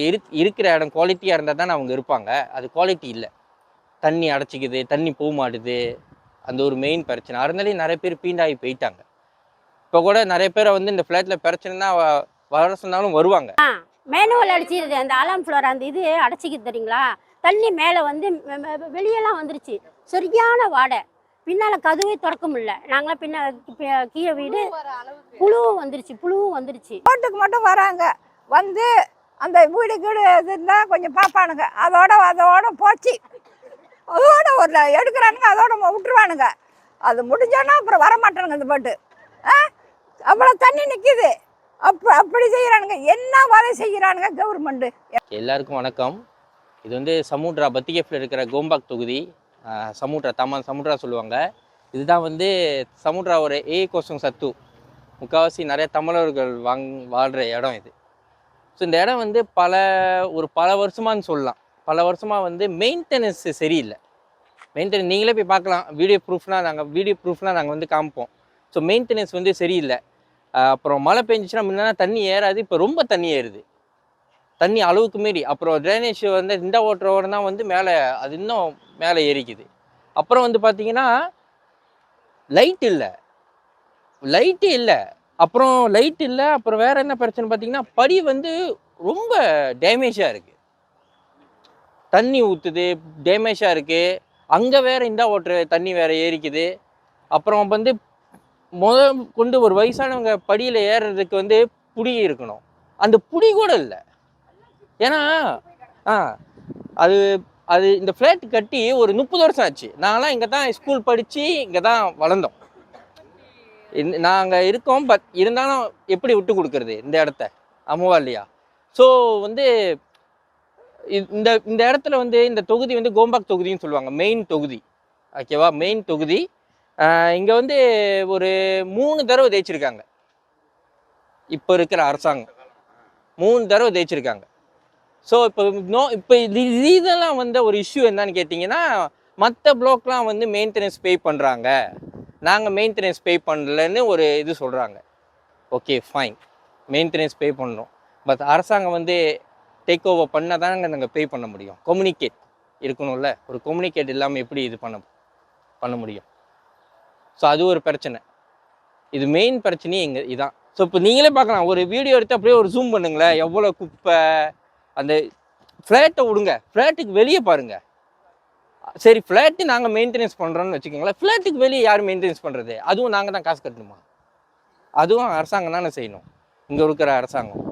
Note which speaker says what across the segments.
Speaker 1: இரு இருக்கிற இடம் குவாலிட்டியாக இருந்தால் தானே அவங்க இருப்பாங்க. அது குவாலிட்டி இல்லை. தண்ணி அடைச்சிக்குது தண்ணி போக மாட்டுது. அந்த ஒரு மெயின் பிரச்சனை. அதனாலே நிறைய பேர் பீண்டாகி போயிட்டாங்க. இப்போ கூட நிறைய பேரை வந்து இந்த ஃப்ளாட்டில் பிரச்சனைனா வர சொன்னாலும் வருவாங்க.
Speaker 2: மேனுவல் அடிச்சிருது. அந்த அலாம் ஃப்ளோர் அந்த இது அடைச்சிக்குது தெரியுங்களா? தண்ணி மேலே வந்து வெளியெல்லாம் வந்துருச்சு. சரியான வாடை. பின்னால் கதவே திறக்க முடியல. நாங்களாம் பின்ன பி- கீழே வீடு. புழுவும் வந்துருச்சு புழுவும் வந்துருச்சு.
Speaker 3: ரோட்டுக்கு மட்டும் வராங்க. வந்து அந்த வீடு கீடு இருந்தால் கொஞ்சம் பார்ப்பானுங்க. அதோட அதோட போச்சு. அதோட ஒரு எடுக்கிறானுங்க அதோட விட்டுருவானுங்க. அது முடிஞ்சோன்னா அப்புறம் வரமாட்டானுங்க இந்த பாட்டு. ஆ? அவ்வளோ தண்ணி நிற்கிது அப்போ அப்படி செய்கிறானுங்க என்ன வேலை செய்கிறானுங்க கவர்மெண்ட்டு
Speaker 1: எல்லாருக்கும் வணக்கம். இது வந்து சமுட்ரா பத்திகேஃபில் இருக்கிற கோம்பாக் தொகுதி. சமுட்ரா தமான் சமுட்ரா சொல்லுவாங்க. இதுதான் வந்து சமுட்ரா ஒரு ஏ கோசம் சத்து. முக்கால்வாசி நிறைய தமிழர்கள் வாங் வாழ்கிற இடம் இது. ஸோ இந்த இடம் வந்து பல ஒரு பல வருஷமான்னு சொல்லலாம். பல வருஷமாக வந்து மெயின்டெனன்ஸ் சரியில்லை. மெயின்டெனன்ஸ் நீங்களே போய் பார்க்கலாம். வீடியோ ப்ரூஃப்னால் நாங்கள் வீடியோ ப்ரூஃப்லாம் நாங்கள் வந்து காமிப்போம். ஸோ மெயின்டெனன்ஸ் வந்து சரியில்லை. அப்புறம் மழை பெஞ்சிச்சுன்னா முன்னா தண்ணி ஏறாது இப்போ ரொம்ப தண்ணி ஏறுது. தண்ணி அளவுக்கு மீறி. அப்புறம் ட்ரைனேஜ் வந்து இந்த ஓட்டுற ஓரம் தான் வந்து மேலே அது இன்னும் மேலே ஏறிக்குது. அப்புறம் வந்து பார்த்தீங்கன்னா லைட் இல்லை. லைட்டு இல்லை. அப்புறம் லைட் இல்லை அப்புறம் வேற என்ன பிரச்சனை பார்த்தீங்கன்னா படி வந்து ரொம்ப டேமேஜாக இருக்குது தண்ணி ஊற்றுது டேமேஜாக இருக்குது அங்கே வேற இந்த ஓட்டுற தண்ணி வேற ஏறிக்குது. அப்புறம் வந்து முத கொண்டு ஒரு வயசானவங்க படியில் ஏறுறதுக்கு வந்து புடி இருக்கணும். அந்த புடி கூட இல்லை. ஏன்னா ஆ அது அது இந்த ஃப்ளாட் கட்டி ஒரு முப்பது வருஷம் ஆச்சு. நான்லாம் இங்கே தான் ஸ்கூல் படித்து இங்கே தான் வளர்ந்தோம். நாங்கள் இருக்கோம் பட் இருந்தாலும் எப்படி விட்டு கொடுக்குறது இந்த இடத்த? அம்மாவா இல்லையா? ஸோ வந்து இந்த இந்த இடத்துல வந்து இந்த தொகுதி வந்து கோம்பாக் தொகுதின்னு சொல்லுவாங்க மெயின் தொகுதி. ஓகேவா மெயின் தொகுதி. இங்கே வந்து ஒரு மூணு தடவை தேய்ச்சிருக்காங்க இப்போ இருக்கிற அரசாங்கம். மூணு தடவை தேய்ச்சிருக்காங்க ஸோ இப்போ நோ இப்போ இதெல்லாம் வந்த ஒரு இஷ்யூ என்னன்னு கேட்டிங்கன்னா மற்ற பிளாக்லாம் வந்து மெயின்டெனன்ஸ் பே பண்ணுறாங்க நாங்கள் மெயின்டெனன்ஸ் பே பண்ணலன்னு ஒரு இது சொல்கிறாங்க ஓகே ஃபைன் மெயின்டெனன்ஸ் பே பண்ணுறோம் பட் அரசாங்கம் வந்து டேக் ஓவர் பண்ணால் தாங்க நாங்கள் பே பண்ண முடியும். கம்யூனிகேட் இருக்கணும்ல. ஒரு கம்யூனிகேட் இல்லாமல் எப்படி இது பண்ண பண்ண முடியும்? ஸோ அது ஒரு பிரச்சனை. இது மெயின் பிரச்சனையே எங்கள் இதான். ஸோ இப்போ நீங்களே பார்க்கலாம். ஒரு வீடியோ எடுத்து அப்படியே ஒரு ஜூம் பண்ணுங்களேன். எவ்வளோ குப்பை அந்த ஃப்ளாட்டை விடுங்க. ஃப்ளாட்டுக்கு வெளியே பாருங்கள் சரி ஃப்ளாட்டு நாங்கள் மெயின்டெனன்ஸ் பண்ணுறோன்னு வச்சுக்கோங்களேன். ஃப்ளாட்டுக்கு வெளியே யார் மெயின்டெனன்ஸ் பண்ணுறது அதுவும் நாங்கள் தான் காசு கட்டணுமா? அதுவும் அரசாங்கம் தானே செய்யணும். இங்கே இருக்கிற அரசாங்கம்.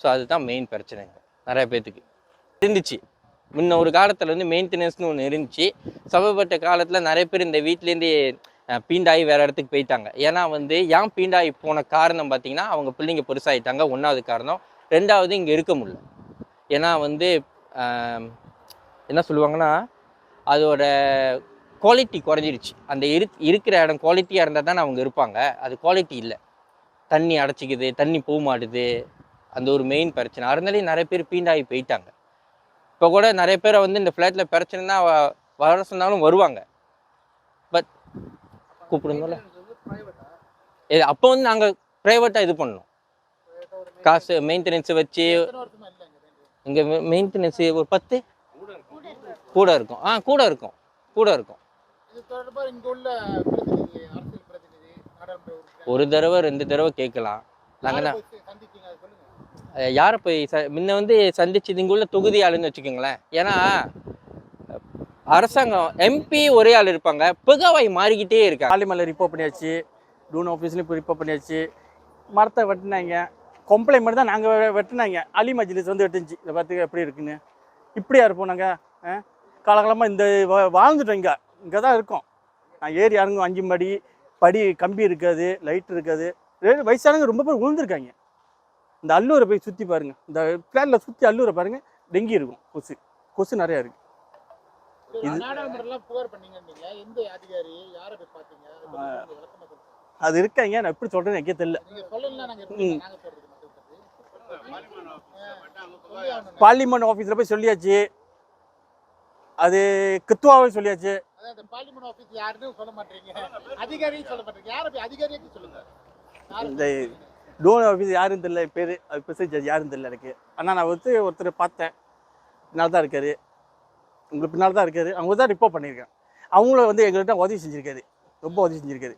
Speaker 1: ஸோ அதுதான் மெயின் பிரச்சனைங்க. நிறைய பேர்த்துக்கு இருந்துச்சு. முன்ன ஒரு காலத்தில் வந்து மெயின்டெனன்ஸ்னு ஒன்று இருந்துச்சு. சமீபட்ட காலத்தில் நிறைய பேர் இந்த வீட்லேருந்து பீண்டாகி வேறு இடத்துக்கு போயிட்டாங்க. ஏன்னா வந்து ஏன் பீண்டாகி போன காரணம் பார்த்தீங்கன்னா அவங்க பிள்ளைங்க பெருசாகிட்டாங்க ஒன்றாவது காரணம். ரெண்டாவது இங்கே இருக்க முடியல. ஏன்னா வந்து என்ன சொல்லுவாங்கன்னா அதோட குவாலிட்டி குறைஞ்சிருச்சு. அந்த இரு இருக்கிற இடம் குவாலிட்டியாக இருந்தால் தானே அவங்க இருப்பாங்க. அது குவாலிட்டி இல்லை. தண்ணி அடைச்சிக்குது தண்ணி போக மாட்டுது. அந்த ஒரு மெயின் பிரச்சனை. அதனாலே நிறைய பேர் பீண்டாகி போயிட்டாங்க. இப்போ கூட நிறைய பேரை வந்து இந்த ஃப்ளாட்டில் பிரச்சனைனா வர சொன்னாலும் வருவாங்க. பட் கூப்பிடுங்கல்ல. இது அப்போ வந்து நாங்கள் ப்ரைவேட்டாக இது பண்ணோம் காசு மெயின்டெனன்ஸை வச்சு இங்கே மெயின்டெனன்ஸ் ஒரு பத்து கூட இருக்கும். ஆ கூட இருக்கும். கூட இருக்கும். ஒரு தடவை ரெண்டு தடவை கேட்கலாம். நாங்கள்
Speaker 4: யாரை
Speaker 1: தான்
Speaker 4: போய் சந்திச்சீங்க அதை சொல்லுங்க.
Speaker 1: அஹ் யாரை போய் ச முன்ன வந்து சந்திச்சது இங்கே உள்ள தொகுதி ஆளுன்னு வச்சுக்கோங்களேன். ஏன்னா அரசாங்கம் எம்பி ஒரே ஆள் இருப்பாங்க. புகவாய் மாறிக்கிட்டே இருக்காங்க.
Speaker 5: பாலிமரில் ரிப்போர்ட் பண்ணியாச்சு. டூன் ஆஃபீஸ்லையும் இப்போ ரிப்போர்ட் பண்ணியாச்சு. மரத்தை வெட்டினாங்க. கம்ப்ளைண்ட் மட்டும் தான் நாங்கள் வெட்டினாங்க. அலி மஜ்லிஸ் வந்து வெட்டுச்சு இதை பார்த்துக்க எப்படி இருக்குன்னு. இப்படியா இருப்போம் நாங்கள் காலகாலமாக இந்த வாழ்ந்துட்டோம் இங்கே. இங்கே தான் இருக்கோம். நான் ஏறி இறங்கும் அஞ்சு மடி படி கம்பி இருக்காது லைட் இருக்காது. வயசானவங்க ரொம்ப பேர் விழுந்திருக்காங்க இந்த அல்லூரை போய் சுற்றி பாருங்க. இந்த பிளானில் சுற்றி அல்லூரை பாருங்க. டெங்கி இருக்கும் கொசு. கொசு நிறையா இருக்கு. இது-
Speaker 4: நாடாளுமன்றம்லாம் புகார் பண்ணீங்கன்னீங்க. எந்த அதிகாரி யாரை போய் பார்த்தீங்க? அதை
Speaker 5: இருக்காங்க. நான் எப்படி சொல்கிறேன்னு எனக்கே தெரியல. பார்லிமெண்ட் ஆஃபீஸில் போய் சொல்லியாச்சு. அது கித்துவாவே சொல்லியாச்சு.
Speaker 4: இந்த?
Speaker 5: டோன் ஆஃபீஸ் யாரும் தெரியல பேர் அது ப்ரொசீஜர் யாரும் தெரியல எனக்கு. ஆனால் நான் வந்து ஒருத்தர் பார்த்தேன். பின்னால் தான் இருக்காரு. உங்களுக்கு பின்னால் தான் இருக்காரு. அவங்க தான் ரிப்போர்ட் பண்ணியிருக்கேன் அவங்கள வந்து எங்கள்கிட்ட உதவி செஞ்சுருக்காரு. ரொம்ப உதவி செஞ்சுருக்காரு.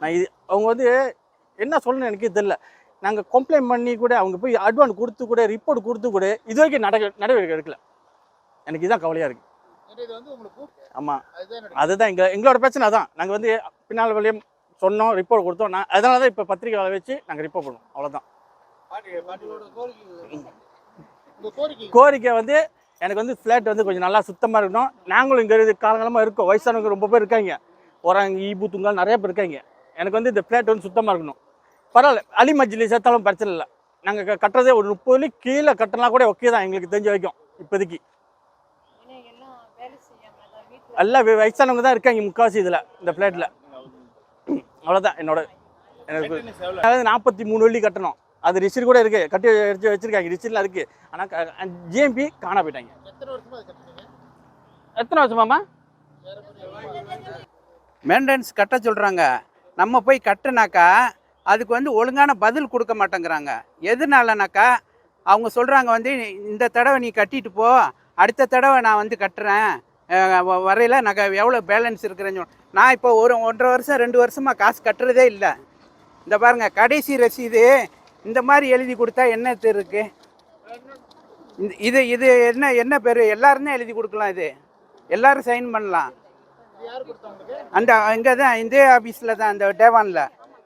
Speaker 5: நான் இது அவங்க வந்து என்ன சொல்லணும்னு எனக்கே தெரில நாங்கள் கம்ப்ளைண்ட் பண்ணி கூட அவங்க போய் அட்வான்ஸ் கொடுத்து கூட ரிப்போர்ட் கொடுத்து கூட இது வரைக்கும் நட நடவடிக்கை எடுக்கல. எனக்கு இதான் கவலையாக இருக்குது ஆமாம்
Speaker 4: அதுதான் என்னோட
Speaker 5: அதுதான் எங்க எங்களோட பிரச்சனை அதான். நாங்கள் வந்து பின்னால் வழியும் சொன்னோம் ரிப்போர்ட் கொடுத்தோம். நான் அதனால தான் இப்போ பத்திரிக்கை வச்சு நாங்கள் ரிப்போர்ட் பண்ணுவோம். அவ்வளோதான்
Speaker 4: கோரிக்கை உங்க கோரிக்கை
Speaker 5: கோரிக்கை வந்து எனக்கு வந்து ஃப்ளாட் வந்து கொஞ்சம் நல்லா சுத்தமாக இருக்கணும். நாங்களும் இங்கே இது காலங்காலமாக இருக்கோம். வயசானவங்க ரொம்ப பேர் இருக்காங்க. ஒராங்க ஈபு துங்கால் நிறைய பேர் இருக்காங்க. எனக்கு வந்து இந்த ஃப்ளாட் வந்து சுத்தமாக இருக்கணும். பரவாயில்ல. அலி மஜ்ஜிலி சேர்த்தாலும் பிரச்சனை இல்லை. நாங்கள் கட்டுறதே ஒரு முப்பது கீழே கட்டினா கூட ஓகே தான். எங்களுக்கு தெரிஞ்ச வரைக்கும் இப்போதைக்கு. எல்லாம் வய- வயசானவங்க தான் இருக்காங்க முக்கால்வாசி இதில் இந்த ஃப்ளாட்டில் அவ்வளோதான் என்னோட எனக்கு அதாவது நாற்பத்தி மூணு வெள்ளி கட்டணும். அது ரிசீட் கூட இருக்கு கட்டி எடுத்து வச்சிருக்காங்க ரிசீட்லாம் இருக்கு. ஆனால் ஜிஎம்பி காணா போயிட்டாங்க.
Speaker 4: எத்தனை வருஷமா அது கட்டுறீங்க?
Speaker 5: எத்தனை வருஷமாமா
Speaker 6: மெயின்டெனன்ஸ் கட்ட சொல்கிறாங்க நம்ம போய் கட்டுனாக்கா அதுக்கு வந்து ஒழுங்கான பதில் கொடுக்க மாட்டேங்கிறாங்க. எதனாலனாக்கா அவங்க சொல்கிறாங்க வந்து இந்த தடவை நீ கட்டிட்டு போ அடுத்த தடவை நான் வந்து கட்டுறேன். வரையில நாங்கள் எவ்வளோ பேலன்ஸ் இருக்கிறேன்னு சொல்~ நான் இப்போ ஒரு ஒன்றரை வருஷம் ரெண்டு வருஷமாக காசு கட்டுறதே இல்லை. இந்த பாருங்கள் கடைசி ரசீது இந்த மாதிரி எழுதி கொடுத்தா என்ன இருக்கு? இந்த இது இது என்ன என்ன பேர்? எல்லாரும் தான் எழுதி கொடுக்கலாம் இது. எல்லாரும் சைன் பண்ணலாம். அந்த இங்கே தான் இந்த ஆஃபீஸில் தான் இந்த டேவானில்.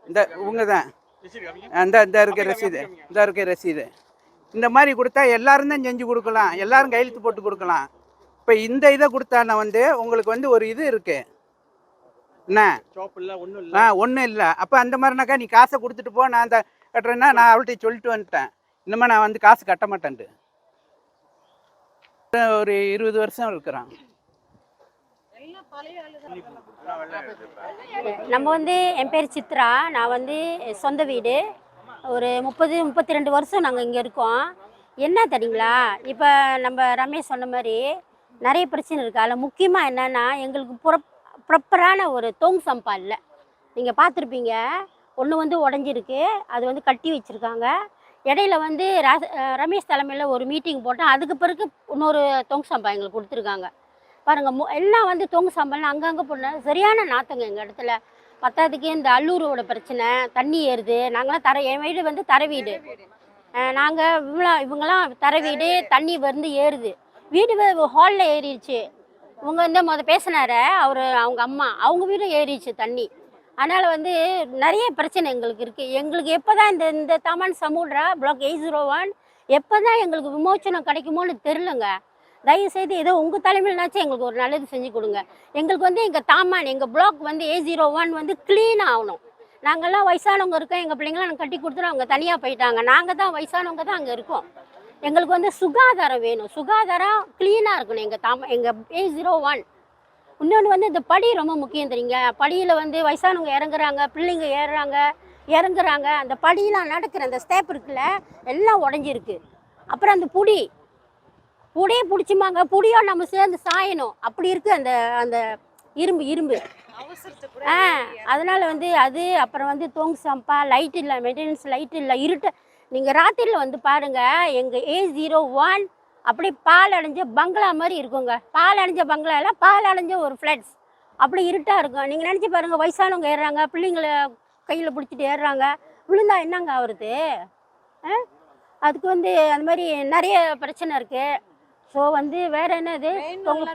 Speaker 6: இந்த இவங்க தான் அந்த இந்த இருக்க ரசீது. இந்த இருக்க ரசீது. இந்த மாதிரி கொடுத்தா எல்லாரும் தான் செஞ்சு கொடுக்கலாம். எல்லாரும் கையெழுத்து போட்டு கொடுக்கலாம். இப்போ இந்த இதை கொடுத்தானா வந்து உங்களுக்கு வந்து ஒரு இது இருக்கு. என்ன?
Speaker 5: ஷாப் இல்லை. ஒன்றும்
Speaker 6: ஆ ஒன்றும் இல்லை. அப்போ அந்த மாதிரினாக்கா நீ காசை கொடுத்துட்டு போ நான் அந்த கட்டுறேன்னா நான் அவள்கிட்ட சொல்லிட்டு வந்துட்டேன். இனிமேல் நான் வந்து காசு கட்ட மாட்டேன்ட்டு. ஒரு இருபது வருஷம் இருக்கிறான்.
Speaker 2: நம்ம வந்து என் பேர் சித்ரா. நான் வந்து சொந்த வீடு. ஒரு முப்பது முப்பத்தி ரெண்டு வருஷம் நாங்கள் இங்கே இருக்கோம். என்ன தெரியுங்களா? இப்போ நம்ம ரமேஷ் சொன்ன மாதிரி நிறைய பிரச்சனை இருக்குது அதில் முக்கியமாக என்னென்னா எங்களுக்கு ப்ரொப் ப்ராப்பரான ஒரு தோங் சம்பா இல்லை. நீங்கள் பார்த்துருப்பீங்க. ஒன்று வந்து உடஞ்சிருக்கு. அது வந்து கட்டி வச்சுருக்காங்க. இடையில வந்து ரமேஷ் தலைமையில் ஒரு மீட்டிங் போட்டோம். அதுக்கு பிறகு இன்னொரு தொங்கு சம்பா எங்களுக்கு கொடுத்துருக்காங்க. பாருங்கள் மு எல்லாம் வந்து தொங்கு சம்பளம் அங்கங்கே போன சரியான நாத்தங்க எங்கள் இடத்துல. பத்தாததுக்கு இந்த அல்லூரோட பிரச்சனை தண்ணி ஏறுது. நாங்களாம் தர என் வீடு வந்து தர வீடு. நாங்கள் இவ்வளோ இவங்கெல்லாம் தர வீடு. தண்ணி வந்து ஏறுது. வீடு ஹாலில் ஏறிடுச்சு. இவங்க வந்து முத பேசினார அவர் அவங்க அம்மா அவங்க வீடும் ஏறிடுச்சு தண்ணி. அதனால் வந்து நிறைய பிரச்சனை எங்களுக்கு இருக்குது எங்களுக்கு எப்போ தான் இந்த இந்த Taman Samudra block eight zero one எப்போ தான் எங்களுக்கு விமோச்சனம் கிடைக்குமோன்னு தெரிலங்க தயவுசெய்து ஏதோ உங்கள் தலைமையிலனாச்சும் எங்களுக்கு ஒரு நல்லது செஞ்சு கொடுங்க. எங்களுக்கு வந்து எங்கள் தாமான் எங்கள் பிளாக் வந்து ஏ ஜீரோ ஒன் வந்து க்ளீன் ஆகணும். நாங்கள்லாம் வயசானவங்க இருக்கோம். எங்கள் பிள்ளைங்களாம் கட்டி கொடுத்துட்டு அவங்க தனியாக போயிட்டாங்க. நாங்கள் தான் வயசானவங்க தான் அங்கே இருக்கோம். எங்களுக்கு வந்து சுகாதாரம் வேணும். சுகாதாரம் க்ளீனாக இருக்கணும். எங்கள் தாம எங்கள் ஏ ஜீரோ ஒன் இன்னொன்று வந்து இந்த படி ரொம்ப முக்கியம் தெரியுங்க. படியில் வந்து வயசானவங்க இறங்குறாங்க பிள்ளைங்க ஏறுறாங்க இறங்குறாங்க. அந்த படியெலாம் நடக்கிற அந்த ஸ்டேப் இருக்குல்ல எல்லாம் உடஞ்சிருக்கு. அப்புறம் அந்த புடி. புடியே பிடிச்சிமாங்க. புடியோ நம்ம சேர்ந்து சாயணும். அப்படி இருக்கு அந்த அந்த இரும்பு இரும்பு. ஆ அதனால வந்து அது அப்புறம் வந்து தோங்கு சம்பா லைட் இல்லை மெயின்டெனன்ஸ் லைட் இல்லை இருட்டு நீங்கள் ராத்திரியில் வந்து பாருங்க எங்கள் ஏ ஜீரோ ஒன் அப்படியே பால் அடைஞ்ச பங்களா மாதிரி இருக்குங்க. பால் அடைஞ்ச பங்களால பால் அடைஞ்ச ஒரு ஃப்ளட்ஸ். அப்படி இருட்டாக இருக்கும். நீங்கள் நினச்சி பாருங்க வயசானவங்க ஏறுறாங்க பிள்ளைங்கள கையில் பிடிச்சிட்டு ஏறுறாங்க. விழுந்தா என்னங்க ஆகுறது அதுக்கு வந்து அந்த மாதிரி நிறைய பிரச்சனை இருக்குது ஸோ வந்து வேற என்னது?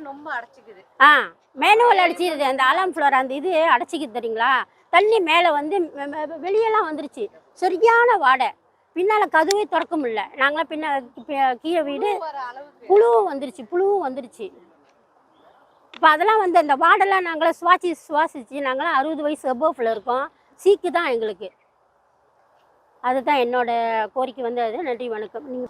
Speaker 7: ரொம்ப அடைச்சிக்குது.
Speaker 2: ஆ மேனுவல் அடிச்சிருது. அந்த அலாம் ஃப்ளோர் அந்த இது அடைச்சிக்குது தெரியுங்களா? தண்ணி மேலே வந்து வெளியெல்லாம் வந்துருச்சு. சரியான வாடை. பின்னால் கதவே திறக்க முடியல. நாங்களாம் பின்ன பி- கீழே வீடு. புழுவும் வந்துருச்சு புழுவும் வந்துருச்சு. இப்போ அதெல்லாம் வந்து அந்த வாடெல்லாம் நாங்களாம் சுவாசி சுவாசிச்சு நாங்களாம் அறுபது வயசு அபோவில் இருக்கோம். சீக்கு தான் எங்களுக்கு. அதுதான் என்னோட கோரிக்கை வந்து அது. நன்றி வணக்கம்.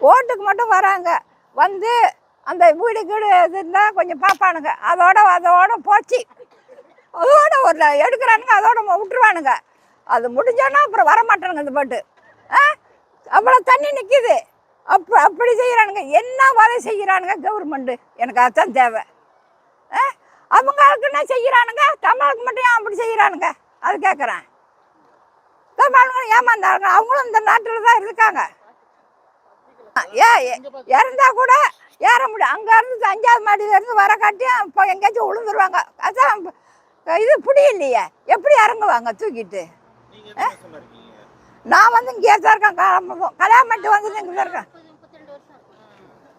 Speaker 3: ஓட்டுக்கு மட்டும் வராங்க. வந்து அந்த வீடு கீடு இருந்தால் கொஞ்சம் பார்ப்பானுங்க. அதோட அதோட போச்சு. அதோட ஒரு எடுக்கிறானுங்க அதோட விட்டுருவானுங்க. அது முடிஞ்சோன்னா அப்புறம் வர மாட்டானுங்க இந்த பாட்டு. ஆ? அவ்வளோ தண்ணி நிற்கிது அப்போ அப்படி செய்கிறானுங்க என்ன வதை செய்கிறானுங்க கவர்மெண்ட்டு எனக்கு அதுதான் தேவை. ஆ? அவங்களுக்கு என்ன செய்கிறானுங்க தமிழுக்கு மட்டும் ஏன் அப்படி செய்கிறானுங்க அது கேட்குறேன் தமிழ்களும் ஏமாந்தாருங்க அவங்களும் இந்த நாட்டில் தான் இருக்காங்க. ஏ இறந்தா கூட ஏற முடியும் அங்கே இருந்து அஞ்சாவது மாடியிலேருந்து வர காட்டியும் இப்போ எங்கேயாச்சும் விழுந்துருவாங்க அதான் இது புடி இல்லையே எப்படி இறங்குவாங்க தூக்கிட்டு? நான் வந்து இங்கே தான் இருக்கேன். காலமுதம் கல்யாணம் பண்ணிட்டு வந்து இங்கே தான் இருக்கேன்.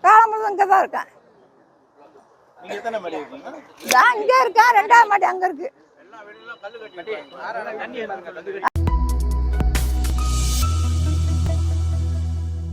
Speaker 3: காலமுதம் இங்கே தான் இருக்கேன்.
Speaker 4: நீங்க எத்தனை மாடி இருக்கீங்க?
Speaker 3: நான் இங்கே இருக்கேன். ரெண்டாவது மாடி அங்கே இருக்கு.